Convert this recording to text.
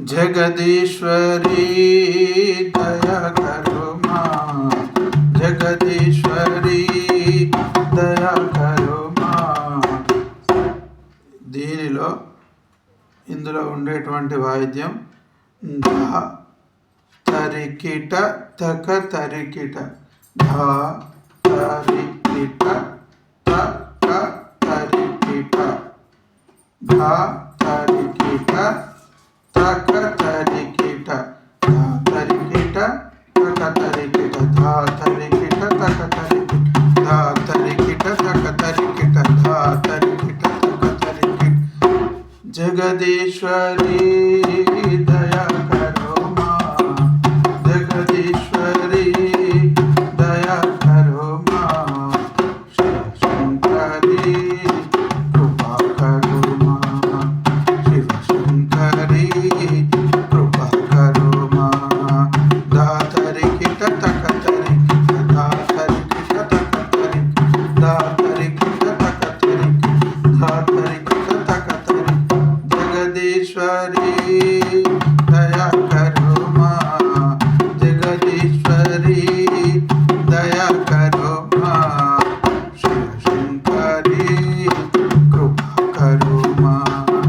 జగదీశ్వరి దయ కరు మా జగదీశ్వరి దయ కరు మా దీనిలో ఇందులో ఉండేటువంటి వాయిద్యం ధ తరికిట తక తరికిట. ధ తరికిట తక తరికిట. ధ తరికిట తక తరికిట ధ తరికిట తక తరికిట ధ తరికిట తక తరికిట ధ తరికిట తక తరికిట ధ తరికిట తక తరికిట జగదీశ్వరి దయా Hari Jaya Hari